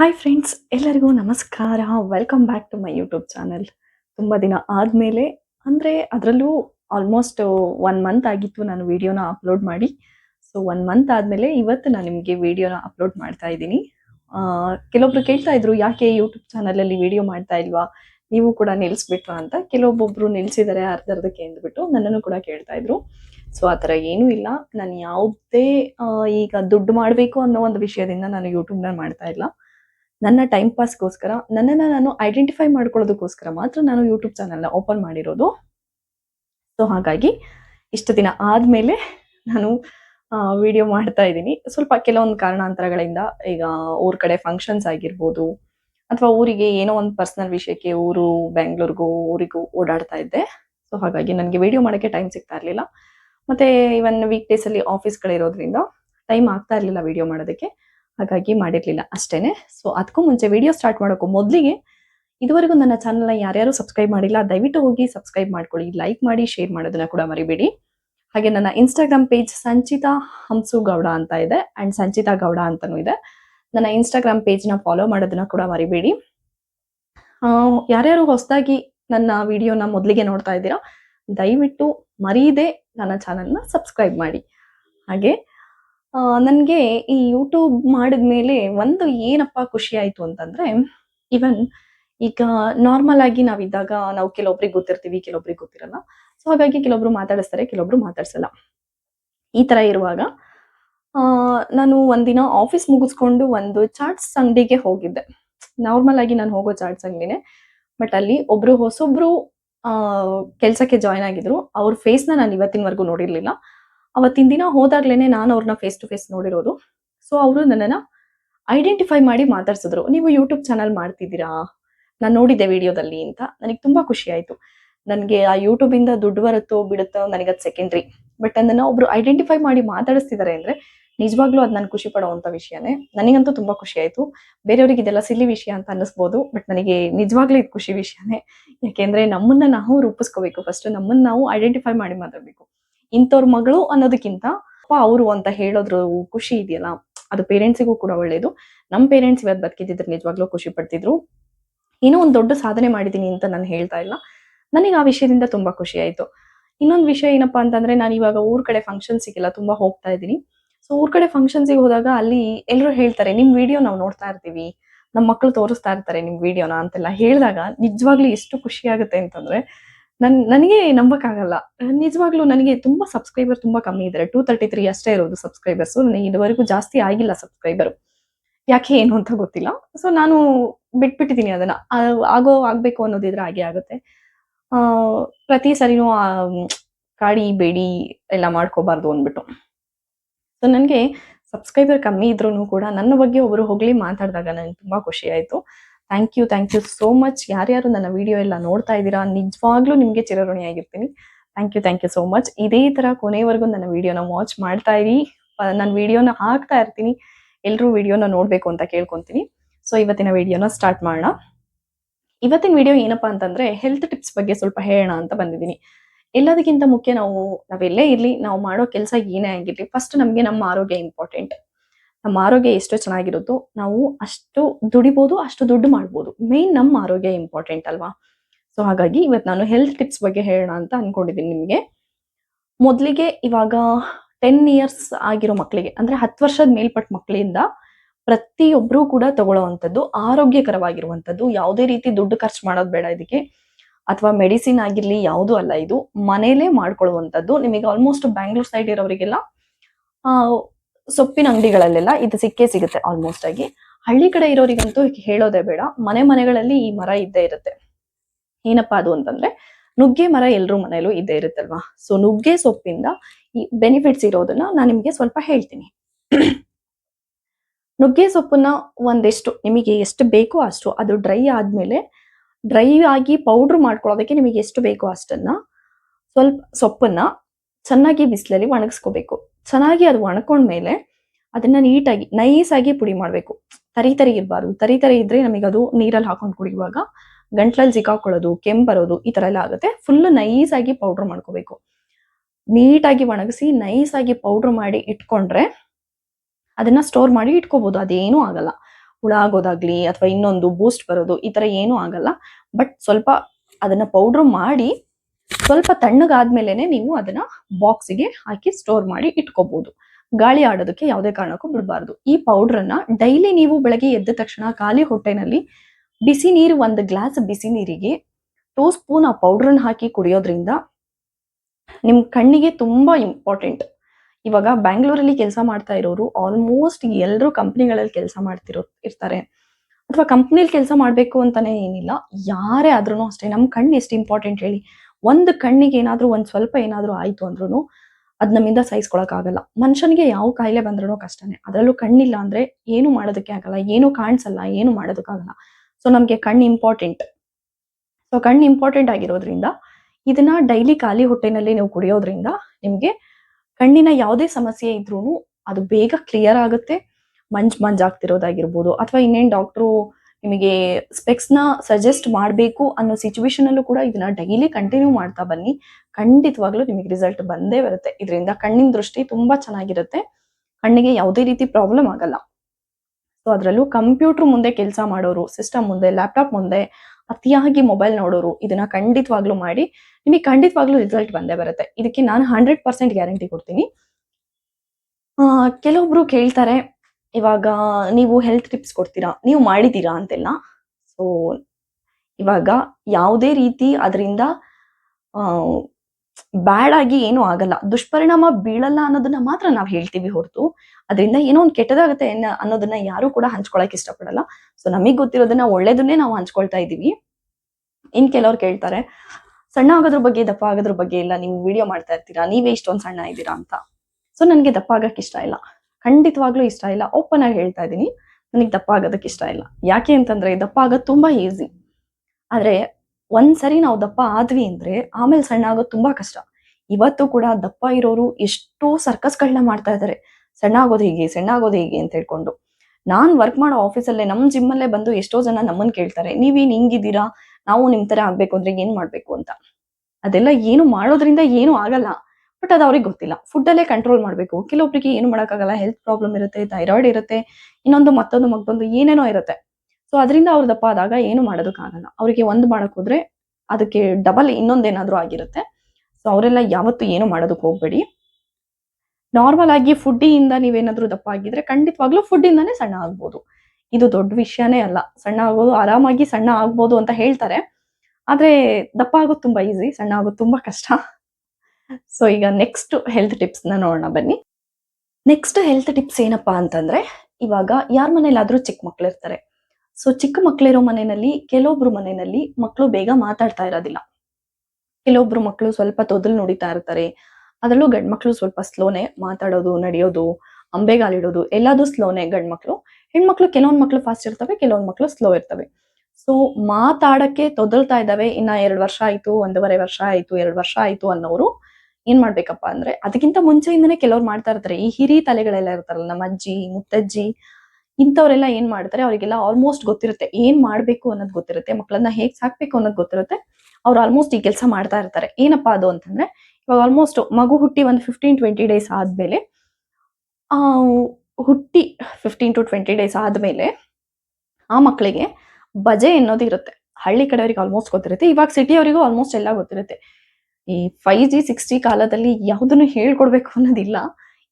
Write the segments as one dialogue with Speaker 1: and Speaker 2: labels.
Speaker 1: Hi friends ಎಲ್ಲರಿಗೂ ನಮಸ್ಕಾರ. Welcome back to my YouTube channel ತುಂಬ ದಿನ ಆದಮೇಲೆ, ಅಂದರೆ ಅದರಲ್ಲೂ ಆಲ್ಮೋಸ್ಟ್ ಒನ್ ಮಂತ್ ಆಗಿತ್ತು ನಾನು ವಿಡಿಯೋನ ಅಪ್ಲೋಡ್ ಮಾಡಿ. ಸೊ ಒನ್ ಮಂತ್ ಆದಮೇಲೆ ಇವತ್ತು ನಾನು ನಿಮಗೆ ವಿಡಿಯೋನ ಅಪ್ಲೋಡ್ ಮಾಡ್ತಾ ಇದ್ದೀನಿ. ಕೆಲವೊಬ್ರು ಕೇಳ್ತಾ ಇದ್ರು, ಯಾಕೆ ಯೂಟ್ಯೂಬ್ ಚಾನಲಲ್ಲಿ ವೀಡಿಯೋ ಮಾಡ್ತಾ ಇಲ್ವಾ? ನೀವು ಕೂಡ ನಿಲ್ಲಿಸ್ಬಿಟ್ರಾ ಅಂತ. ಕೆಲವೊಬ್ಬೊಬ್ರು ನಿಲ್ಸಿದ್ದಾರೆ ಅರ್ಧರ್ಧಕ್ಕೆ ಅಂದ್ಬಿಟ್ಟು ನನ್ನನ್ನು ಕೂಡ ಕೇಳ್ತಾ ಇದ್ರು. ಸೊ ಆ ಥರ ಏನೂ ಇಲ್ಲ. ನಾನು ಯಾವುದೇ ಈಗ ದುಡ್ಡು ಮಾಡಬೇಕು ಅನ್ನೋ ಒಂದು ವಿಷಯದಿಂದ ನಾನು ಯೂಟ್ಯೂಬ್ನ ಮಾಡ್ತಾ ಇಲ್ಲ. ನನ್ನ ಟೈಮ್ ಪಾಸ್ಗೋಸ್ಕರ ನನ್ನನ್ನು ನಾನು ಐಡೆಂಟಿಫೈ ಮಾಡ್ಕೊಳ್ಳೋದಕ್ಕೋಸ್ಕರ ಮಾತ್ರ ನಾನು ಯೂಟ್ಯೂಬ್ ಚಾನಲ್ನ ಓಪನ್ ಮಾಡಿರೋದು. ಸೊ ಹಾಗಾಗಿ ಇಷ್ಟು ದಿನ ಆದಮೇಲೆ ನಾನು ವಿಡಿಯೋ ಮಾಡ್ತಾ ಇದ್ದೀನಿ. ಸ್ವಲ್ಪ ಕೆಲವೊಂದು ಕಾರಣಾಂತರಗಳಿಂದ ಈಗ ಊರ ಕಡೆ ಫಂಕ್ಷನ್ಸ್ ಆಗಿರ್ಬೋದು, ಅಥವಾ ಊರಿಗೆ ಏನೋ ಒಂದು ಪರ್ಸನಲ್ ವಿಷಯಕ್ಕೆ ಊರು ಬೆಂಗಳೂರಿಗೂ ಊರಿಗೂ ಓಡಾಡ್ತಾ ಇದ್ದೆ. ಸೊ ಹಾಗಾಗಿ ನನಗೆ ವಿಡಿಯೋ ಮಾಡೋಕ್ಕೆ ಟೈಮ್ ಸಿಗ್ತಾ ಇರಲಿಲ್ಲ. ಮತ್ತು ಇವನ್ ವೀಕ್ ಡೇಸಲ್ಲಿ ಆಫೀಸ್ಗಳಿರೋದ್ರಿಂದ ಟೈಮ್ ಆಗ್ತಾ ಇರಲಿಲ್ಲ ವಿಡಿಯೋ ಮಾಡೋದಕ್ಕೆ. ಹಾಗಾಗಿ ಮಾಡಿರಲಿಲ್ಲ ಅಷ್ಟೇನೆ. ಸೊ ಅದಕ್ಕೂ ಮುಂಚೆ ವಿಡಿಯೋ ಸ್ಟಾರ್ಟ್ ಮಾಡೋಕ್ಕೂ ಮೊದಲಿಗೆ ಇದುವರೆಗೂ ನನ್ನ ಚಾನಲ್ನ ಯಾರ್ಯಾರು ಸಬ್ಸ್ಕ್ರೈಬ್ ಮಾಡಿಲ್ಲ, ದಯವಿಟ್ಟು ಹೋಗಿ ಸಬ್ಸ್ಕ್ರೈಬ್ ಮಾಡ್ಕೊಳ್ಳಿ ಲೈಕ್ ಮಾಡಿ ಶೇರ್ ಮಾಡೋದನ್ನ ಕೂಡ ಮರಿಬೇಡಿ. ಹಾಗೆ ನನ್ನ ಇನ್ಸ್ಟಾಗ್ರಾಮ್ ಪೇಜ್ ಸಂಚಿತಾ ಹಂಸು ಗೌಡ ಅಂತ ಇದೆ ಅಂಡ್ ಸಂಚಿತಾ ಗೌಡ ಅಂತಾನೂ ಇದೆ. ನನ್ನ ಇನ್ಸ್ಟಾಗ್ರಾಮ್ ಪೇಜ್ನ ಫಾಲೋ ಮಾಡೋದನ್ನ ಕೂಡ ಮರಿಬೇಡಿ. ಯಾರ್ಯಾರು ಹೊಸದಾಗಿ ನನ್ನ ವಿಡಿಯೋನ ಮೊದಲಿಗೆ ನೋಡ್ತಾ ಇದ್ದೀರಾ, ದಯವಿಟ್ಟು ಮರೀದೆ ನನ್ನ ಚಾನಲ್ನ ಸಬ್ಸ್ಕ್ರೈಬ್ ಮಾಡಿ. ಹಾಗೆ ನನಗೆ ಈ ಯೂಟ್ಯೂಬ್ ಮಾಡಿದ್ಮೇಲೆ ಒಂದು ಏನಪ್ಪ ಖುಷಿ ಆಯ್ತು ಅಂತಂದ್ರೆ ಇವನ್ ಈಗ ನಾರ್ಮಲ್ ಆಗಿ ನಾವಿದ್ದಾಗ ನಾವು ಕೆಲವೊಬ್ರಿಗೆ ಗೊತ್ತಿರ್ತೀವಿ, ಕೆಲವೊಬ್ರಿಗೆ ಗೊತ್ತಿರಲ್ಲ. ಸೊ ಹಾಗಾಗಿ ಕೆಲವೊಬ್ರು ಮಾತಾಡಿಸ್ತಾರೆ, ಕೆಲವೊಬ್ರು ಮಾತಾಡ್ಸಲ್ಲ. ಈ ತರ ಇರುವಾಗ ನಾನು ಒಂದಿನ ಆಫೀಸ್ ಮುಗಿಸ್ಕೊಂಡು ಒಂದು ಚಾಟ್ಸ್ ಅಂಗಡಿಗೆ ಹೋಗಿದ್ದೆ. ನಾರ್ಮಲ್ ಆಗಿ ನಾನು ಹೋಗೋ ಚಾಟ್ಸ್ ಅಂಗಡಿನೇ. ಬಟ್ ಅಲ್ಲಿ ಒಬ್ರು ಹೊಸೊಬ್ರು ಕೆಲಸಕ್ಕೆ ಜಾಯ್ನ್ ಆಗಿದ್ರು. ಅವ್ರ ಫೇಸ್ನ ನಾನು ಇವತ್ತಿನವರೆಗೂ ನೋಡಿರ್ಲಿಲ್ಲ. ಅವತ್ತಿನ ದಿನ ಹೋದಾಗ್ಲೇನೆ ನಾನು ಅವ್ರನ್ನ ಫೇಸ್ ಟು ಫೇಸ್ ನೋಡಿರೋದು. ಸೊ ಅವರು ನನ್ನನ್ನ ಐಡೆಂಟಿಫೈ ಮಾಡಿ ಮಾತಾಡ್ಸಿದ್ರು. ನೀವು ಯೂಟ್ಯೂಬ್ ಚಾನಲ್ ಮಾಡ್ತಿದ್ದೀರಾ? ನಾನು ನೋಡಿದ್ದೆ ವಿಡಿಯೋದಲ್ಲಿ ಅಂತ. ನನಗೆ ತುಂಬಾ ಖುಷಿ ಆಯಿತು. ನನಗೆ ಆ ಯೂಟ್ಯೂಬಿಂದ ದುಡ್ಡು ಬರುತ್ತೋ ಬಿಡುತ್ತೋ ನನಗೆ ಅದು ಸೆಕೆಂಡ್ರಿ ಬಟ್ ಅದನ್ನು ಒಬ್ರು ಐಡೆಂಟಿಫೈ ಮಾಡಿ ಮಾತಾಡಿಸ್ತಿದ್ದಾರೆ ಅಂದ್ರೆ ನಿಜವಾಗ್ಲೂ ಅದು ನಾನು ಖುಷಿ ಪಡುವಂತ ವಿಷಯನೇ. ನನಗಂತೂ ತುಂಬಾ ಖುಷಿ ಆಯಿತು. ಬೇರೆಯವ್ರಿಗೆ ಇದೆಲ್ಲ ಸಿಲ್ಲಿ ವಿಷಯ ಅಂತ ಅನ್ನಿಸ್ಬೋದು ಬಟ್ ನನಗೆ ನಿಜವಾಗ್ಲೂ ಇದು ಖುಷಿ ವಿಷಯನೇ. ಯಾಕೆಂದ್ರೆ ನಮ್ಮನ್ನ ನಾವು ರೂಪಿಸ್ಕೋಬೇಕು. ಫಸ್ಟ್ ನಮ್ಮನ್ನ ನಾವು ಐಡೆಂಟಿಫೈ ಮಾಡಿ ಮಾತಾಡ್ಬೇಕು. ಇಂಥವ್ರ ಮಗಳು ಅನ್ನೋದಕ್ಕಿಂತ, ಅಪ್ಪ, ಅವರು ಅಂತ ಹೇಳೋದ್ರ ಖುಷಿ ಇದೆಯಲ್ಲ? ಅದು ಪೇರೆಂಟ್ಸಿಗೂ ಕೂಡ ಒಳ್ಳೇದು. ನಮ್ಮ ಪೇರೆಂಟ್ಸ್ ಇವತ್ತು ಬದುಕಿದ್ರೆ ನಿಜವಾಗ್ಲೂ ಖುಷಿ ಪಡ್ತಿದ್ರು. ಏನೋ ಒಂದು ದೊಡ್ಡ ಸಾಧನೆ ಮಾಡಿದ್ದೀನಿ ಅಂತ ನಾನು ಹೇಳ್ತಾ ಇಲ್ಲ. ನನಗೆ ಆ ವಿಷಯದಿಂದ ತುಂಬಾ ಖುಷಿ ಆಯ್ತು. ಇನ್ನೊಂದು ವಿಷಯ ಏನಪ್ಪಾ ಅಂತಂದ್ರೆ, ನಾನು ಇವಾಗ ಊರ್ ಕಡೆ ಫಂಕ್ಷನ್ಸಿಗೆಲ್ಲ ತುಂಬಾ ಹೋಗ್ತಾ ಇದ್ದೀನಿ. ಸೊ ಊರ್ ಕಡೆ ಫಂಕ್ಷನ್ಸಿಗೆ ಹೋದಾಗ ಅಲ್ಲಿ ಎಲ್ಲರೂ ಹೇಳ್ತಾರೆ, ನಿಮ್ ವಿಡಿಯೋ ನಾವು ನೋಡ್ತಾ ಇರ್ತೀವಿ. ನಮ್ಮ ಮಕ್ಕಳು ತೋರಿಸ್ತಾ ಇರ್ತಾರೆ ನಿಮ್ ವಿಡಿಯೋನ ಅಂತೆಲ್ಲ ಹೇಳಿದಾಗ ನಿಜವಾಗ್ಲೂ ಎಷ್ಟು ಖುಷಿ ಆಗುತ್ತೆ ಅಂತಂದ್ರೆ ನನ್ ನನಗೆ ನಂಬಕ್ಕಾಗಲ್ಲ. ನಿಜವಾಗ್ಲೂ ನನಗೆ ತುಂಬಾ ಸಬ್ಸ್ಕ್ರೈಬರ್ ತುಂಬಾ ಕಮ್ಮಿ ಇದ್ದಾರೆ ಟೂ ತರ್ಟಿ ತ್ರೀ ಅಷ್ಟೇ ಇರೋದು ಸಬ್ಸ್ಕ್ರೈಬರ್ಸ್ ನನಗೆ ಇದುವರೆಗೂ ಜಾಸ್ತಿ ಆಗಿಲ್ಲ ಸಬ್ಸ್ಕ್ರೈಬರ್ ಯಾಕೆ ಏನು ಅಂತ ಗೊತ್ತಿಲ್ಲ. ಸೊ ನಾನು ಬಿಟ್ಬಿಟ್ಟಿದ್ದೀನಿ ಅದನ್ನ. ಆಗೋ ಆಗ್ಬೇಕು ಅನ್ನೋದಿದ್ರೆ ಹಾಗೆ ಆಗುತ್ತೆ. ಆ, ಪ್ರತಿ ಸರಿನೂ ಕಾಡಿ ಬೇಡಿ ಎಲ್ಲ ಮಾಡ್ಕೋಬಾರ್ದು ಅಂದ್ಬಿಟ್ಟು. ಸೊ ನನಗೆ ಸಬ್ಸ್ಕ್ರೈಬರ್ ಕಮ್ಮಿ ಇದ್ರೂ ಕೂಡ ನನ್ನ ಬಗ್ಗೆ ಒಬ್ರು ಹೋಗ್ಲಿ ಮಾತಾಡಿದಾಗ ನನಗೆ ತುಂಬಾ ಖುಷಿ ಆಯ್ತು. Thank you thank you so much ಯಾರ್ಯಾರು ನನ್ನ ವಿಡಿಯೋ ಎಲ್ಲ ನೋಡ್ತಾ ಇದ್ದೀರಾ, ನಿಜವಾಗ್ಲೂ ನಿಮಗೆ ಚಿರಋಣಿಯಾಗಿರ್ತೀನಿ. Thank you thank you so much ಇದೇ ತರ ಕೊನೆವರೆಗೂ ನನ್ನ ವಿಡಿಯೋನ ವಾಚ್ ಮಾಡ್ತಾ ಇರಿ. ನನ್ನ ವಿಡಿಯೋನ ಹಾಕ್ತಾ ಇರ್ತೀನಿ. ಎಲ್ಲರೂ ವಿಡಿಯೋನ ನೋಡಬೇಕು ಅಂತ ಕೇಳ್ಕೊತೀನಿ. ಸೊ ಇವತ್ತಿನ ವಿಡಿಯೋನ ಸ್ಟಾರ್ಟ್ ಮಾಡೋಣ. ಇವತ್ತಿನ ವಿಡಿಯೋ ಏನಪ್ಪಾ ಅಂತಂದ್ರೆ ಹೆಲ್ತ್ ಟಿಪ್ಸ್ ಬಗ್ಗೆ ಸ್ವಲ್ಪ ಹೇಳೋಣ ಅಂತ ಬಂದಿದ್ದೀನಿ. ಎಲ್ಲದಕ್ಕಿಂತ ಮುಖ್ಯ ನಾವು, ನಾವೆಲ್ಲೇ ಇರ್ಲಿ, ನಾವು ಮಾಡೋ ಕೆಲಸ ಏನೇ ಆಗಿರಲಿ ಫಸ್ಟ್ ನಮಗೆ ನಮ್ಮ ಆರೋಗ್ಯ ಇಂಪಾರ್ಟೆಂಟ್ ನಮ್ಮ ಆರೋಗ್ಯ ಎಷ್ಟು ಚೆನ್ನಾಗಿರುತ್ತೋ ನಾವು ಅಷ್ಟು ದುಡಿಬೋದು, ಅಷ್ಟು ದುಡ್ಡು ಮಾಡ್ಬೋದು. ಮೇನ್ ನಮ್ಮ ಆರೋಗ್ಯ ಇಂಪಾರ್ಟೆಂಟ್ ಅಲ್ವಾ? ಸೊ ಹಾಗಾಗಿ ಇವತ್ತು ನಾನು ಹೆಲ್ತ್ ಟಿಪ್ಸ್ ಬಗ್ಗೆ ಹೇಳೋಣ ಅಂತ ಅನ್ಕೊಂಡಿದ್ದೀನಿ ನಿಮಗೆ. ಮೊದಲಿಗೆ ಇವಾಗ ಟೆನ್ ಇಯರ್ಸ್ ಆಗಿರೋ ಮಕ್ಕಳಿಗೆ ಅಂದ್ರೆ ಹತ್ತು ವರ್ಷದ ಮೇಲ್ಪಟ್ಟ ಮಕ್ಕಳಿಂದ ಪ್ರತಿಯೊಬ್ಬರೂ ಕೂಡ ತಗೊಳ್ಳೋವಂಥದ್ದು ಆರೋಗ್ಯಕರವಾಗಿರುವಂಥದ್ದು. ಯಾವುದೇ ರೀತಿ ದುಡ್ಡು ಖರ್ಚು ಮಾಡೋದು ಬೇಡ ಇದಕ್ಕೆ. ಅಥವಾ ಮೆಡಿಸಿನ್ ಆಗಿರಲಿ, ಯಾವುದೂ ಅಲ್ಲ ಇದು. ಮನೇಲೇ ಮಾಡ್ಕೊಳ್ಳುವಂಥದ್ದು. ನಿಮಗೆ ಆಲ್ಮೋಸ್ಟ್ ಬ್ಯಾಂಗ್ಳೂರ್ ಸೈಡ್ ಇರೋರಿಗೆಲ್ಲ ಸೊಪ್ಪಿನ ಅಂಗಡಿಗಳಲ್ಲೆಲ್ಲ ಇದು ಸಿಕ್ಕೇ ಸಿಗುತ್ತೆ ಆಲ್ಮೋಸ್ಟ್ ಆಗಿ. ಹಳ್ಳಿ ಕಡೆ ಇರೋರಿಗಂತೂ ಹೇಳೋದೇ ಬೇಡ. ಮನೆ ಮನೆಗಳಲ್ಲಿ ಈ ಮರ ಇದ್ದೇ ಇರುತ್ತೆ. ಏನಪ್ಪಾ ಅದು ಅಂತಂದ್ರೆ, ನುಗ್ಗೆ ಮರ ಎಲ್ರೂ ಮನೆಯಲ್ಲೂ ಇದ್ದೇ ಇರುತ್ತಲ್ವಾ? ಸೊ ನುಗ್ಗೆ ಸೊಪ್ಪಿಂದ ಈ ಬೆನಿಫಿಟ್ಸ್ ಇರೋದನ್ನ ನಾನು ನಿಮಗೆ ಸ್ವಲ್ಪ ಹೇಳ್ತೀನಿ. ನುಗ್ಗೆ ಸೊಪ್ಪನ್ನ ಒಂದೆಷ್ಟು, ನಿಮಗೆ ಎಷ್ಟು ಬೇಕೋ ಅಷ್ಟು, ಅದು ಡ್ರೈ ಆದ್ಮೇಲೆ ಡ್ರೈ ಆಗಿ ಪೌಡ್ರ್ ಮಾಡ್ಕೊಳ್ಳೋದಕ್ಕೆ ನಿಮಗೆ ಎಷ್ಟು ಬೇಕೋ ಅಷ್ಟನ್ನ ಸ್ವಲ್ಪ ಸೊಪ್ಪನ್ನ ಚೆನ್ನಾಗಿ ಬಿಸಿಲಲ್ಲಿ ಒಣಗಿಸ್ಕೋಬೇಕು. ಚೆನ್ನಾಗಿ ಅದು ಒಣಕೊಂಡ್ಮೇಲೆ ಅದನ್ನ ನೀಟಾಗಿ ನೈಸ್ ಆಗಿ ಪುಡಿ ಮಾಡಬೇಕು. ತರಿ ತರಿ ಇರಬಾರ್ದು. ತರಿ ತರಿ ಇದ್ರೆ ನಮಗೆ ಅದು ನೀರಲ್ಲಿ ಹಾಕೊಂಡು ಕುಡಿಯುವಾಗ ಗಂಟ್ಲಲ್ಲಿ ಸಿಕ್ಕಾಕೊಳ್ಳೋದು ಕೆಮ್ಮು ಬರೋದು ಈ ತರ ಎಲ್ಲ ಆಗುತ್ತೆ. ಫುಲ್ ನೈಸ್ ಆಗಿ ಪೌಡ್ರ್ ಮಾಡ್ಕೋಬೇಕು. ನೀಟಾಗಿ ಒಣಗಿಸಿ ನೈಸ್ ಆಗಿ ಪೌಡ್ರ್ ಮಾಡಿ ಇಟ್ಕೊಂಡ್ರೆ ಅದನ್ನ ಸ್ಟೋರ್ ಮಾಡಿ ಇಟ್ಕೋಬಹುದು ಅದೇನೂ ಆಗಲ್ಲ. ಹುಳ ಆಗೋದಾಗ್ಲಿ ಅಥವಾ ಇನ್ನೊಂದು ಬೂಸ್ಟ್ ಬರೋದು ಈ ತರ ಏನೂ ಆಗಲ್ಲ. ಬಟ್ ಸ್ವಲ್ಪ ಅದನ್ನ ಪೌಡ್ರ್ ಮಾಡಿ ಸ್ವಲ್ಪ ತಣ್ಣಗಾದ್ಮೇಲೆ ನೀವು ಅದನ್ನ ಬಾಕ್ಸಿಗೆ ಹಾಕಿ ಸ್ಟೋರ್ ಮಾಡಿ ಇಟ್ಕೋಬಹುದು ಗಾಳಿ ಆಡೋದಕ್ಕೆ ಯಾವುದೇ ಕಾರಣಕ್ಕೂ ಬಿಡಬಾರ್ದು. ಈ ಪೌಡ್ರನ್ನ ಡೈಲಿ ನೀವು ಬೆಳಗ್ಗೆ ಎದ್ದ ತಕ್ಷಣ ಖಾಲಿ ಹೊಟ್ಟೆನಲ್ಲಿ ಬಿಸಿ ನೀರು ಒಂದು ಗ್ಲಾಸ್ ಬಿಸಿ ನೀರಿಗೆ ಟೂ ಸ್ಪೂನ್ ಆ ಪೌಡ್ರನ್ನ ಹಾಕಿ ಕುಡಿಯೋದ್ರಿಂದ ನಿಮ್ ಕಣ್ಣಿಗೆ ತುಂಬಾ ಇಂಪಾರ್ಟೆಂಟ್ ಇವಾಗ ಬ್ಯಾಂಗ್ಳೂರಲ್ಲಿ ಕೆಲಸ ಮಾಡ್ತಾ ಇರೋರು ಆಲ್ಮೋಸ್ಟ್ ಎಲ್ಲರೂ ಕಂಪ್ನಿಗಳಲ್ಲಿ ಕೆಲಸ ಮಾಡ್ತಿರೋ ಇರ್ತಾರೆ. ಅಥವಾ ಕಂಪ್ನಿಲಿ ಕೆಲಸ ಮಾಡ್ಬೇಕು ಅಂತಾನೆ ಏನಿಲ್ಲ, ಯಾರೇ ಆದ್ರೂ ಅಷ್ಟೇ, ನಮ್ ಕಣ್ಣು ಎಷ್ಟು ಇಂಪಾರ್ಟೆಂಟ್ ಹೇಳಿ. ಒಂದು ಕಣ್ಣಿಗೆ ಏನಾದರೂ, ಒಂದ್ ಸ್ವಲ್ಪ ಏನಾದರೂ ಆಯ್ತು ಅಂದ್ರೂ ಅದ್ ನಮ್ಮಿಂದ ಸಹಿಸ್ಕೊಳಕ್ಕಾಗಲ್ಲ ಮನುಷ್ಯನಿಗೆ ಯಾವ ಕಾಯಿಲೆ ಬಂದ್ರೂ ಕಷ್ಟನೇ. ಅದರಲ್ಲೂ ಕಣ್ಣಿಲ್ಲ ಅಂದ್ರೆ ಏನು ಮಾಡೋದಕ್ಕೆ ಆಗಲ್ಲ, ಏನು ಕಾಣಿಸಲ್ಲ, ಏನು ಮಾಡೋದಕ್ಕಾಗಲ್ಲ. ಸೊ ನಮ್ಗೆ ಕಣ್ಣು ಇಂಪಾರ್ಟೆಂಟ್ ಸೊ ಕಣ್ಣು ಇಂಪಾರ್ಟೆಂಟ್ ಆಗಿರೋದ್ರಿಂದ ಇದನ್ನ ಡೈಲಿ ಖಾಲಿ ಹೊಟ್ಟೆನಲ್ಲಿ ನೀವು ಕುಡಿಯೋದ್ರಿಂದ ನಿಮ್ಗೆ ಕಣ್ಣಿನ ಯಾವುದೇ ಸಮಸ್ಯೆ ಇದ್ರೂ ಅದು ಬೇಗ ಕ್ಲಿಯರ್ ಆಗುತ್ತೆ. ಮಂಜ್ ಮಂಜ್ ಆಗ್ತಿರೋದಾಗಿರ್ಬೋದು. ಅಥವಾ ಇನ್ನೇನ್ ಡಾಕ್ಟ್ರು ನಿಮಗೆ ಸ್ಪೆಕ್ಸ್ನ ಸಜೆಸ್ಟ್ ಮಾಡಬೇಕು ಅನ್ನೋ ಸಿಚುವೇಶನ್ ಅಲ್ಲೂ ಕೂಡ ಇದನ್ನ ಡೈಲಿ ಕಂಟಿನ್ಯೂ ಮಾಡ್ತಾ ಬನ್ನಿ. ಖಂಡಿತವಾಗ್ಲೂ ನಿಮಗೆ ರಿಸಲ್ಟ್ ಬಂದೇ ಬರುತ್ತೆ. ಇದರಿಂದ ಕಣ್ಣಿನ ದೃಷ್ಟಿ ತುಂಬಾ ಚೆನ್ನಾಗಿರುತ್ತೆ. ಕಣ್ಣಿಗೆ ಯಾವುದೇ ರೀತಿ ಪ್ರಾಬ್ಲಮ್ ಆಗಲ್ಲ. ಸೊ ಅದರಲ್ಲೂ ಕಂಪ್ಯೂಟರ್ ಮುಂದೆ ಕೆಲಸ ಮಾಡೋರು ಸಿಸ್ಟಮ್ ಮುಂದೆ ಲ್ಯಾಪ್ಟಾಪ್ ಮುಂದೆ ಅತಿಯಾಗಿ ಮೊಬೈಲ್ ನೋಡೋರು, ಇದನ್ನ ಖಂಡಿತವಾಗ್ಲೂ ಮಾಡಿ ನಿಮಗೆ ಖಂಡಿತವಾಗ್ಲೂ ರಿಸಲ್ಟ್ ಬಂದೇ ಬರುತ್ತೆ. ಇದಕ್ಕೆ ನಾನು ಹಂಡ್ರೆಡ್ ಪರ್ಸೆಂಟ್ ಗ್ಯಾರಂಟಿ ಕೊಡ್ತೀನಿ. ಕೆಲವೊಬ್ರು ಕೇಳ್ತಾರೆ ಇವಾಗ ನೀವು ಹೆಲ್ತ್ ಟಿಪ್ಸ್ ಕೊಡ್ತೀರಾ? ನೀವು ಮಾಡಿದ್ದೀರಾ ಅಂತೆಲ್ಲ? ಸೊ ಇವಾಗ ಯಾವುದೇ ರೀತಿ ಅದರಿಂದ ಬ್ಯಾಡ್ ಆಗಿ ಏನೂ ಆಗಲ್ಲ. ದುಷ್ಪರಿಣಾಮ ಬೀಳಲ್ಲ ಅನ್ನೋದನ್ನ ಮಾತ್ರ ನಾವು ಹೇಳ್ತೀವಿ ಹೊರತು. ಅದರಿಂದ ಏನೋ ಒಂದು ಕೆಟ್ಟದಾಗುತ್ತೆ ಅನ್ನೋದನ್ನ ಯಾರು ಕೂಡ ಹಂಚ್ಕೊಳಕ್ ಇಷ್ಟಪಡಲ್ಲ. ಸೊ ನಮಗ್ ಗೊತ್ತಿರೋದನ್ನ ಒಳ್ಳೇದನ್ನೇ ನಾವು ಹಂಚ್ಕೊಳ್ತಾ ಇದೀವಿ. ಇನ್ ಕೆಲವ್ರು ಕೇಳ್ತಾರೆ, ಸಣ್ಣ ಆಗೋದ್ರ ಬಗ್ಗೆ, ದಪ್ಪ ಆಗೋದ್ರ ಬಗ್ಗೆ ಇಲ್ಲ ನೀವು ವಿಡಿಯೋ ಮಾಡ್ತಾ ಇರ್ತೀರಾ? ನೀವೇ ಇಷ್ಟೊಂದು ಸಣ್ಣ ಇದ್ದೀರಾ ಅಂತ? ಸೊ ನನಗೆ ದಪ್ಪ ಆಗಕ್ಕೆ ಇಷ್ಟ ಇಲ್ಲ. ಖಂಡಿತವಾಗ್ಲೂ ಇಷ್ಟ ಇಲ್ಲ ಓಪನ್ ಆಗಿ ಹೇಳ್ತಾ ಇದ್ದೀನಿ. ನನಗೆ ದಪ್ಪ ಆಗೋದಕ್ಕೆ ಇಷ್ಟ ಇಲ್ಲ. ಯಾಕೆ ಅಂತಂದ್ರೆ ದಪ್ಪ ಆಗೋದು ತುಂಬಾ ಈಸಿ ಆದ್ರೆ ಒಂದ್ಸರಿ ನಾವು ದಪ್ಪ ಆದ್ವಿ ಅಂದ್ರೆ ಆಮೇಲೆ ಸಣ್ಣ ಆಗೋದು ತುಂಬಾ ಕಷ್ಟ. ಇವತ್ತು ಕೂಡ ದಪ್ಪ ಇರೋರು ಎಷ್ಟೋ ಸರ್ಕಸ್ಗಳನ್ನ ಮಾಡ್ತಾ ಇದ್ದಾರೆ ಸಣ್ಣ ಆಗೋದು ಹೀಗೆ, ಸಣ್ಣ ಆಗೋದು ಹೀಗೆ ಅಂತ ಹೇಳ್ಕೊಂಡು. ನಾನ್ ವರ್ಕ್ ಮಾಡೋ ಆಫೀಸಲ್ಲೇ ನಮ್ ಜಿಮ್ ಅಲ್ಲೇ ಬಂದು ಎಷ್ಟೋ ಜನ ನಮ್ಮನ್ ಕೇಳ್ತಾರೆ ನೀವೇನ್ ಹಿಂಗಿದ್ದೀರಾ? ನಾವು ನಿಮ್ ತರ ಆಗ್ಬೇಕು ಅಂದ್ರೆ ಏನ್ ಮಾಡ್ಬೇಕು? ಅಂತ. ಅದೆಲ್ಲ ಏನು ಮಾಡೋದ್ರಿಂದ ಏನು ಆಗಲ್ಲ. ಬಟ್ ಅದು ಅವ್ರಿಗೆ ಗೊತ್ತಿಲ್ಲ. ಫುಡ್ ಅಲ್ಲೇ ಕಂಟ್ರೋಲ್ ಮಾಡ್ಬೇಕು. ಕೆಲವೊಬ್ಬರಿಗೆ ಏನು ಮಾಡೋಕ್ಕಾಗಲ್ಲ. ಹೆಲ್ತ್ ಪ್ರಾಬ್ಲಮ್ ಇರುತ್ತೆ ಥೈರಾಯ್ಡ್ ಇರುತ್ತೆ, ಇನ್ನೊಂದು ಮತ್ತೊಂದು ಮತ್ತೊಂದು ಏನೇನೋ ಇರುತ್ತೆ. ಸೊ ಅದರಿಂದ ಅವ್ರ ದಪ್ಪ ಆದಾಗ ಏನು ಮಾಡೋದಕ್ಕಾಗಲ್ಲ ಅವರಿಗೆ ಒಂದು ಮಾಡಕ್ ಹೋದ್ರೆ ಅದಕ್ಕೆ ಡಬಲ್ ಇನ್ನೊಂದೇನಾದ್ರೂ ಆಗಿರುತ್ತೆ. ಸೊ ಅವರೆಲ್ಲ ಯಾವತ್ತು ಏನು ಮಾಡೋದಕ್ಕೆ ಹೋಗ್ಬೇಡಿ. ನಾರ್ಮಲ್ ಆಗಿ ಫುಡ್ಡಿಯಿಂದ ನೀವೇನಾದ್ರೂ ದಪ್ಪ ಆಗಿದ್ರೆ ಖಂಡಿತವಾಗ್ಲೂ ಫುಡ್ ಇಂದಾನೇ ಸಣ್ಣ ಆಗ್ಬೋದು. ಇದು ದೊಡ್ಡ ವಿಷಯನೇ ಅಲ್ಲ. ಸಣ್ಣ ಆಗೋದು, ಆರಾಮಾಗಿ ಸಣ್ಣ ಆಗ್ಬೋದು ಅಂತ ಹೇಳ್ತಾರೆ. ಆದ್ರೆ ದಪ್ಪ ಆಗೋದು ತುಂಬಾ ಈಸಿ ಸಣ್ಣ ಆಗೋದು ತುಂಬಾ ಕಷ್ಟ. ಸೊ ಈಗ ನೆಕ್ಸ್ಟ್ ಹೆಲ್ತ್ ಟಿಪ್ಸ್ನ ನೋಡೋಣ ಬನ್ನಿ. ನೆಕ್ಸ್ಟ್ ಹೆಲ್ತ್ ಟಿಪ್ಸ್ ಏನಪ್ಪಾ ಅಂತಂದ್ರೆ, ಇವಾಗ ಯಾರ ಮನೇಲಾದ್ರೂ ಚಿಕ್ಕ ಮಕ್ಳು ಇರ್ತಾರೆ. ಸೊ ಚಿಕ್ಕ ಮಕ್ಳಿರೋ ಮನೆಯಲ್ಲಿ ಕೆಲವೊಬ್ರು ಮನೆಯಲ್ಲಿ ಮಕ್ಕಳು ಬೇಗ ಮಾತಾಡ್ತಾ ಇರೋದಿಲ್ಲ. ಕೆಲವೊಬ್ರು ಮಕ್ಕಳು ಸ್ವಲ್ಪ ತೊದಲು ನುಡಿತಾ ಇರ್ತಾರೆ. ಅದರಲ್ಲೂ ಗಂಡ್ ಮಕ್ಳು ಸ್ವಲ್ಪ ಸ್ಲೋನೆ ಮಾತಾಡೋದು, ನಡೆಯೋದು, ಅಂಬೆಗಾಲಿಡೋದು ಎಲ್ಲದೂ ಸ್ಲೋನೆ ಗಂಡ್ ಮಕ್ಳು. ಹೆಣ್ಮಕ್ಳು ಕೆಲವೊಂದ್ ಮಕ್ಳು ಫಾಸ್ಟ್ ಇರ್ತವೆ, ಕೆಲವೊಂದ್ ಮಕ್ಳು ಸ್ಲೋ ಇರ್ತವೆ. ಸೊ ಮಾತಾಡಕ್ಕೆ ತೊದಲ್ತಾ ಇದ್ದಾವೆ, ಇನ್ನ ಎರಡ್ ವರ್ಷ ಆಯ್ತು, ಒಂದೂವರೆ ವರ್ಷ ಆಯ್ತು, ಎರಡ್ ವರ್ಷ ಆಯ್ತು ಅನ್ನೋರು ಏನ್ ಮಾಡ್ಬೇಕಪ್ಪ ಅಂದ್ರೆ ಅದಕ್ಕಿಂತ ಮುಂಚೆಯಿಂದನೇ ಕೆಲವ್ರು ಮಾಡ್ತಾ ಇರ್ತಾರೆ. ಈ ಹಿರಿ ತಲೆಗಳೆಲ್ಲ ಇರ್ತಾರಲ್ಲ, ನಮ್ಮ ಅಜ್ಜಿ, ಮುತ್ತಜ್ಜಿ, ಇಂಥವ್ರೆಲ್ಲ ಏನ್ ಮಾಡ್ತಾರೆ, ಅವರಿಗೆಲ್ಲ ಆಲ್ಮೋಸ್ಟ್ ಗೊತ್ತಿರುತ್ತೆ. ಏನ್ ಮಾಡ್ಬೇಕು ಅನ್ನೋದು ಗೊತ್ತಿರುತ್ತೆ ಮಕ್ಕಳನ್ನ ಹೇಗ್ ಸಾಕ್ಬೇಕು ಅನ್ನೋದು ಗೊತ್ತಿರುತ್ತೆ. ಅವ್ರು ಆಲ್ಮೋಸ್ಟ್ ಈ ಕೆಲಸ ಮಾಡ್ತಾ ಇರ್ತಾರೆ. ಏನಪ್ಪಾ ಅದು ಅಂತಂದ್ರೆ, ಇವಾಗ ಆಲ್ಮೋಸ್ಟ್ ಮಗು ಹುಟ್ಟಿ ಒಂದು ಫಿಫ್ಟೀನ್ ಟ್ವೆಂಟಿ ಡೇಸ್ ಆದ್ಮೇಲೆ, ಆ, ಹುಟ್ಟಿ ಫಿಫ್ಟೀನ್ ಟು ಟ್ವೆಂಟಿ ಡೇಸ್ ಆದ್ಮೇಲೆ ಆ ಮಕ್ಕಳಿಗೆ ಬಜೆ ಅನ್ನೋದು ಇರುತ್ತೆ. ಹಳ್ಳಿ ಕಡೆಯವರಿಗೆ ಆಲ್ಮೋಸ್ಟ್ ಗೊತ್ತಿರುತ್ತೆ. ಇವಾಗ ಸಿಟಿ ಅವರಿಗೂ ಆಲ್ಮೋಸ್ಟ್ ಎಲ್ಲ ಗೊತ್ತಿರುತ್ತೆ. ಈ ಫೈವ್ ಜಿ ಸಿಕ್ಸ್ ಜಿ ಕಾಲದಲ್ಲಿ ಯಾವುದನ್ನು ಹೇಳ್ಕೊಡ್ಬೇಕು ಅನ್ನೋದಿಲ್ಲ.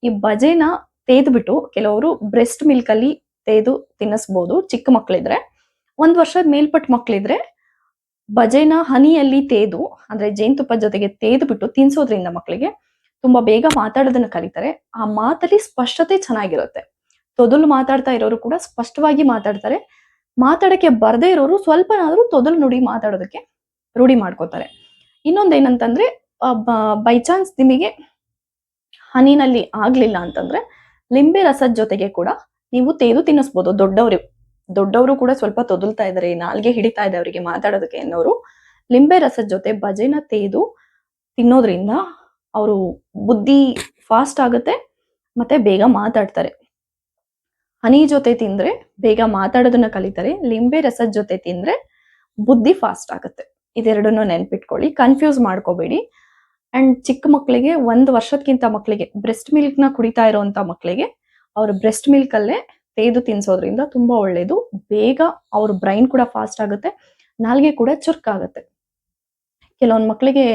Speaker 1: ಈ ಬಜೆನ ತೇದ್ಬಿಟ್ಟು ಕೆಲವರು ಬ್ರೆಸ್ಟ್ ಮಿಲ್ಕ್ ಅಲ್ಲಿ ತೇದು ತಿನ್ನಿಸ್ಬೋದು ಚಿಕ್ಕ ಮಕ್ಕಳಿದ್ರೆ ಒಂದ್ ವರ್ಷದ ಮೇಲ್ಪಟ್ಟ ಮಕ್ಕಳಿದ್ರೆ ಬಜೆನ ಹನಿಯಲ್ಲಿ ತೇದು ಅಂದ್ರೆ ಜೇನುತುಪ್ಪ ಜೊತೆಗೆ ತೇದ್ಬಿಟ್ಟು ತಿನ್ಸೋದ್ರಿಂದ ಮಕ್ಕಳಿಗೆ ತುಂಬಾ ಬೇಗ ಮಾತಾಡೋದನ್ನ ಕಲಿತಾರೆ ಆ ಮಾತಲ್ಲಿ ಸ್ಪಷ್ಟತೆ ಚೆನ್ನಾಗಿರುತ್ತೆ. ತೊದಲು ಮಾತಾಡ್ತಾ ಇರೋರು ಕೂಡ ಸ್ಪಷ್ಟವಾಗಿ ಮಾತಾಡ್ತಾರೆ. ಮಾತಾಡಕ್ಕೆ ಬರದೇ ಇರೋರು ಸ್ವಲ್ಪನಾದ್ರೂ ತೊದಲು ನುಡಿ ಮಾತಾಡೋದಕ್ಕೆ ರೂಢಿ ಮಾಡ್ಕೋತಾರೆ. ಇನ್ನೊಂದೇನಂತಂದ್ರೆ ಬೈ ಚಾನ್ಸ್ ನಿಮಗೆ ಹನಿನಲ್ಲಿ ಆಗ್ಲಿಲ್ಲ ಅಂತಂದ್ರೆ, ಲಿಂಬೆ ರಸದ ಜೊತೆಗೆ ಕೂಡ ನೀವು ತೇದು ತಿನ್ನಿಸ್ಬೋದು. ದೊಡ್ಡವರು ದೊಡ್ಡವರು ಕೂಡ ಸ್ವಲ್ಪ ತೊದಲ್ತಾ ಇದಾರೆ, ನಾಲ್ಗೆ ಹಿಡಿತಾ ಇದೆ ಅವರಿಗೆ ಮಾತಾಡೋದಕ್ಕೆ ಅನ್ನೋರು. ಲಿಂಬೆ ರಸದ ಜೊತೆ ಬಜೆನ ತೇದು ತಿನ್ನೋದ್ರಿಂದ ಅವರು ಬುದ್ಧಿ ಫಾಸ್ಟ್ ಆಗುತ್ತೆ, ಮತ್ತೆ ಬೇಗ ಮಾತಾಡ್ತಾರೆ. ಹನಿ ಜೊತೆ ತಿಂದ್ರೆ, ಬೇಗ ಮಾತಾಡೋದನ್ನ ಕಲಿತಾರೆ. ಲಿಂಬೆ ರಸದ ಜೊತೆ ತಿಂದ್ರೆ ಬುದ್ಧಿ ಫಾಸ್ಟ್ ಆಗುತ್ತೆ. ಇದೆರಡನ್ನು ನೆನ್ಪಿಟ್ಕೊಳ್ಳಿ. ಕನ್ಫ್ಯೂಸ್ ಮಾಡ್ಕೋಬೇಡಿ. ಅಂಡ್ ಚಿಕ್ಕ ಮಕ್ಕಳಿಗೆ ಒಂದು ವರ್ಷದಕ್ಕಿಂತ ಮಕ್ಕಳಿಗೆ ಬ್ರೆಸ್ಟ್ ಮಿಲ್ಕ್ನ ಕುಡಿತಾ ಇರುವಂತ ಮಕ್ಕಳಿಗೆ ಅವ್ರ ಬ್ರೆಸ್ಟ್ ಮಿಲ್ಕ್ ಅಲ್ಲೇ ತೇದು ತಿನ್ಸೋದ್ರಿಂದ ತುಂಬಾ ಒಳ್ಳೇದು. ಬೇಗ ಅವ್ರ ಬ್ರೈನ್ ಕೂಡ ಫಾಸ್ಟ್ ಆಗುತ್ತೆ. ನಾಲ್ಗೆ ಕೂಡ ಚುರುಕಾಗುತ್ತೆ. ಕೆಲವೊಂದು ಮಕ್ಕಳಿಗೆ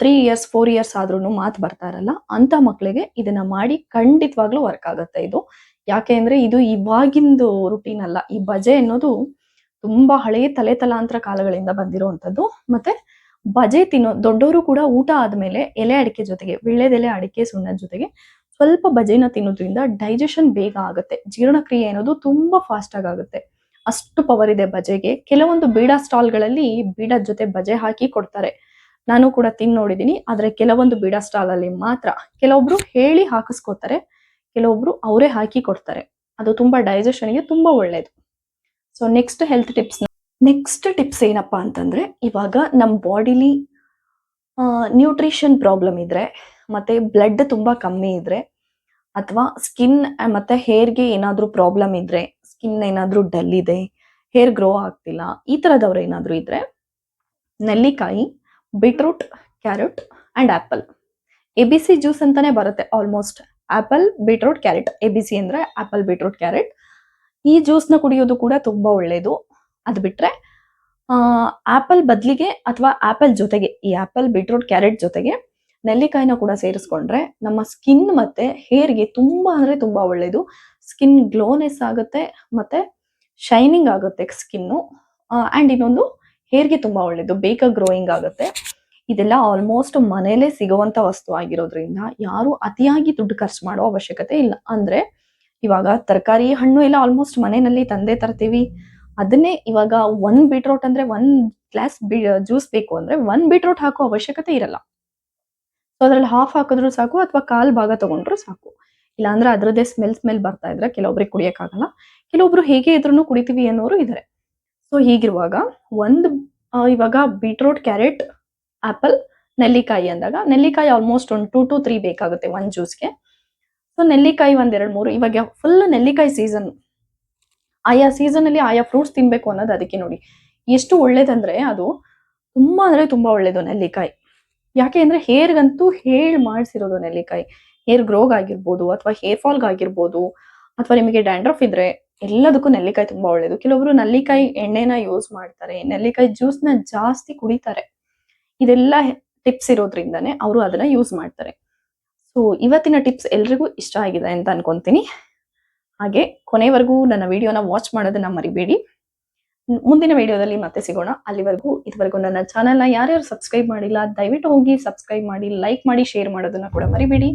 Speaker 1: ತ್ರೀ ಇಯರ್ಸ್ ಫೋರ್ ಇಯರ್ಸ್ ಆದ್ರೂ ಮಾತು ಬರ್ತಾ ಇರಲ್ಲ. ಅಂತ ಮಕ್ಕಳಿಗೆ ಇದನ್ನ ಮಾಡಿ ಖಂಡಿತವಾಗ್ಲೂ ವರ್ಕ್ ಆಗುತ್ತೆ ಇದು. ಯಾಕೆ ಅಂದ್ರೆ ಇದು ಇವಾಗಿಂದು ರುಟೀನ್ ಅಲ್ಲ. ಈ ಬಜೆ ಅನ್ನೋದು ತುಂಬಾ ಹಳೆಯ ತಲೆ ತಲಾಂತರ ಕಾಲಗಳಿಂದ ಬಂದಿರುವಂತದ್ದು ಮತ್ತೆ ಬಜೆ ತಿನ್ನೋ ದೊಡ್ಡವರು ಕೂಡ ಊಟ ಆದ್ಮೇಲೆ ಎಲೆ ಅಡಿಕೆ ಜೊತೆಗೆ, ವಿಳ್ಳೆದೆಲೆ ಅಡಿಕೆ ಸುಣ್ಣದ ಜೊತೆಗೆ ಸ್ವಲ್ಪ ಬಜೆನ ತಿನ್ನೋದ್ರಿಂದ ಡೈಜೆಷನ್ ಬೇಗ ಆಗುತ್ತೆ. ಜೀರ್ಣಕ್ರಿಯೆ ಅನ್ನೋದು ತುಂಬಾ ಫಾಸ್ಟ್ ಆಗಿ ಆಗುತ್ತೆ. ಅಷ್ಟು ಪವರ್ ಇದೆ ಬಜೆಗೆ. ಕೆಲವೊಂದು ಬೀಡಾ ಸ್ಟಾಲ್ಗಳಲ್ಲಿ ಬೀಡ ಜೊತೆ ಬಜೆ ಹಾಕಿ ಕೊಡ್ತಾರೆ. ನಾನು ಕೂಡ ತಿನ್ ನೋಡಿದೀನಿ. ಆದ್ರೆ ಕೆಲವೊಂದು ಬೀಡಾ ಸ್ಟಾಲ್ ಅಲ್ಲಿ ಮಾತ್ರ ಕೆಲವೊಬ್ರು ಹೇಳಿ ಹಾಕಿಸ್ಕೋತಾರೆ. ಕೆಲವೊಬ್ರು ಅವರೇ ಹಾಕಿ ಕೊಡ್ತಾರೆ. ಅದು ತುಂಬಾ ಡೈಜೆಷನ್ಗೆ ತುಂಬಾ ಒಳ್ಳೇದು. So next health tips next tips ಏನಪ್ಪ ಅಂತಂದ್ರೆ, ಇವಾಗ ನಮ್ಮ ಬಾಡಿಲಿ ನ್ಯೂಟ್ರಿಷನ್ ಪ್ರಾಬ್ಲಮ್ ಇದ್ರೆ, ಮತ್ತೆ ಬ್ಲಡ್ ತುಂಬಾ ಕಮ್ಮಿ ಇದ್ರೆ, ಅಥವಾ ಸ್ಕಿನ್ ಮತ್ತೆ ಹೇರ್ಗೆ ಏನಾದ್ರೂ ಪ್ರಾಬ್ಲಮ್ ಇದ್ರೆ ಸ್ಕಿನ್ ಏನಾದ್ರೂ ಡಲ್ ಇದೆ ಹೇರ್ ಗ್ರೋ ಆಗ್ತಿಲ್ಲ, ಈ ತರದವ್ರು ಏನಾದ್ರೂ ಇದ್ರೆ, ನೆಲ್ಲಿಕಾಯಿ beetroot carrot and apple A B C juice ಅಂತಾನೆ ಬರುತ್ತೆ almost apple beetroot carrot A B C ಅಂದ್ರೆ ಆಪಲ್ ಬೀಟ್ರೂಟ್ ಕ್ಯಾರೆಟ್ ಈ ಜ್ಯೂಸ್ನ ಕುಡಿಯೋದು ಕೂಡ ತುಂಬಾ ಒಳ್ಳೇದು. ಅದು ಬಿಟ್ರೆ ಆಪಲ್ ಬದಲಿಗೆ ಅಥವಾ ಆಪಲ್ ಜೊತೆಗೆ, ಈ ಆಪಲ್ ಬೀಟ್ರೂಟ್ ಕ್ಯಾರೆಟ್ ಜೊತೆಗೆ ನೆಲ್ಲಿಕಾಯಿನ ಕೂಡ ಸೇರಿಸ್ಕೊಂಡ್ರೆ ನಮ್ಮ ಸ್ಕಿನ್ ಮತ್ತೆ ಹೇರ್ಗೆ ತುಂಬಾ ಅಂದ್ರೆ ತುಂಬಾ ಒಳ್ಳೇದು. ಸ್ಕಿನ್ ಗ್ಲೋನೆಸ್ ಆಗುತ್ತೆ ಮತ್ತೆ ಶೈನಿಂಗ್ ಆಗುತ್ತೆ ಸ್ಕಿನ್ನು. ಆ್ಯಂಡ್ ಇನ್ನೊಂದು ಹೇರ್ಗೆ ತುಂಬಾ ಒಳ್ಳೇದು ಬೇಗ ಗ್ರೋಯಿಂಗ್ ಆಗುತ್ತೆ. ಇದೆಲ್ಲ ಆಲ್ಮೋಸ್ಟ್ ಮನೇಲೆ ಸಿಗುವಂತ ವಸ್ತು ಆಗಿರೋದ್ರಿಂದ ಯಾರು ಅತಿಯಾಗಿ ದುಡ್ಡು ಖರ್ಚು ಮಾಡೋ ಅವಶ್ಯಕತೆ ಇಲ್ಲ. ಅಂದ್ರೆ ಇವಾಗ ತರಕಾರಿ ಹಣ್ಣು ಎಲ್ಲ ಆಲ್ಮೋಸ್ಟ್ ಮನೆಯಲ್ಲಿ ತಂದೆ ತರ್ತೀವಿ. ಅದನ್ನೇ ಇವಾಗ ಒಂದ್ ಬೀಟ್ರೋಟ್ ಅಂದ್ರೆ ಒಂದ್ ಗ್ಲಾಸ್ ಜ್ಯೂಸ್ ಬೇಕು ಅಂದ್ರೆ ಒಂದ್ ಬೀಟ್ರೋಟ್ ಹಾಕೋ ಅವಶ್ಯಕತೆ ಇರಲ್ಲ. ಸೊ ಅದ್ರಲ್ಲಿ ಹಾಫ್ ಹಾಕಿದ್ರು ಸಾಕು ಅಥವಾ ಕಾಲ್ ಭಾಗ ತಗೊಂಡ್ರು ಸಾಕು. ಇಲ್ಲಾಂದ್ರೆ ಅದ್ರದ್ದೇ ಸ್ಮೆಲ್ ಸ್ಮೆಲ್ ಬರ್ತಾ ಇದ್ರೆ ಕೆಲವೊಬ್ರಿಗೆ ಕುಡಿಯಕ್ಕಾಗಲ್ಲ. ಕೆಲವೊಬ್ರು ಹೇಗೆ ಇದ್ರೂ ಕುಡಿತೀವಿ ಅನ್ನೋರು ಇದಾರೆ. ಸೊ ಹೀಗಿರುವಾಗ ಒಂದು ಇವಾಗ ಬೀಟ್ರೋಟ್ ಕ್ಯಾರೆಟ್ ಆಪಲ್ ನೆಲ್ಲಿಕಾಯಿ ಅಂದಾಗ ನೆಲ್ಲಿಕಾಯಿ ಆಲ್ಮೋಸ್ಟ್ ಒಂದು ಟೂ ಟು ತ್ರೀ ಬೇಕಾಗುತ್ತೆ ಒಂದ್ ಜ್ಯೂಸ್ಗೆ ಸೊ ನೆಲ್ಲಿಕಾಯಿ ಒಂದೆರಡು ಮೂರು. ಇವಾಗ ಫುಲ್ ನೆಲ್ಲಿಕಾಯಿ ಸೀಸನ್ ಆಯಾ ಸೀಸನ್ ಅಲ್ಲಿ ಆಯಾ ಫ್ರೂಟ್ಸ್ ತಿನ್ಬೇಕು ಅನ್ನೋದು ಅದಕ್ಕೆ ನೋಡಿ. ಎಷ್ಟು ಒಳ್ಳೇದಂದ್ರೆ ಅದು ತುಂಬಾ ಅಂದ್ರೆ ತುಂಬಾ ಒಳ್ಳೇದು ನೆಲ್ಲಿಕಾಯಿ. ಯಾಕೆ ಅಂದ್ರೆ ಹೇರ್ಗಂತೂ ಹೇಳ್ ಮಾಡಿಸಿರೋದು ನೆಲ್ಲಿಕಾಯಿ. ಹೇರ್ ಗ್ರೋಗ್ ಆಗಿರ್ಬೋದು ಅಥವಾ ಹೇರ್ ಫಾಲ್ಗ್ ಆಗಿರ್ಬೋದು ಅಥವಾ ನಿಮಗೆ ಡ್ಯಾಂಡ್ರಫ್ ಇದ್ರೆ ಎಲ್ಲದಕ್ಕೂ ನೆಲ್ಲಿಕಾಯಿ ತುಂಬಾ ಒಳ್ಳೇದು. ಕೆಲವೊಬ್ರು ನೆಲ್ಲಿಕಾಯಿ ಎಣ್ಣೆನ ಯೂಸ್ ಮಾಡ್ತಾರೆ. ನೆಲ್ಲಿಕಾಯಿ ಜ್ಯೂಸ್ನ ಜಾಸ್ತಿ ಕುಡಿತಾರೆ. ಇದೆಲ್ಲ ಟಿಪ್ಸ್ ಇರೋದ್ರಿಂದಾನೇ ಅವರು ಅದನ್ನ ಯೂಸ್ ಮಾಡ್ತಾರೆ. ಸೊ ಇವತ್ತಿನ ಟಿಪ್ಸ್ ಎಲ್ರಿಗೂ ಇಷ್ಟ ಆಗಿದೆ ಅಂತ ಅನ್ಕೊಂತೀನಿ. ಹಾಗೆ ಕೊನೆವರೆಗೂ ನನ್ನ ವಿಡಿಯೋನ ವಾಚ್ ಮಾಡೋದನ್ನ ಮರಿಬೇಡಿ. ಮುಂದಿನ ವಿಡಿಯೋದಲ್ಲಿ ಮತ್ತೆ ಸಿಗೋಣ. ಅಲ್ಲಿವರೆಗೂ, ಇದುವರೆಗೂ ನನ್ನ ಚಾನೆಲ್ನ ಯಾರ್ಯಾರು ಸಬ್ಸ್ಕ್ರೈಬ್ ಮಾಡಿಲ್ಲ, ದಯವಿಟ್ಟು ಹೋಗಿ ಸಬ್ಸ್ಕ್ರೈಬ್ ಮಾಡಿ, ಲೈಕ್ ಮಾಡಿ, ಶೇರ್ ಮಾಡೋದನ್ನ ಕೂಡ ಮರಿಬೇಡಿ.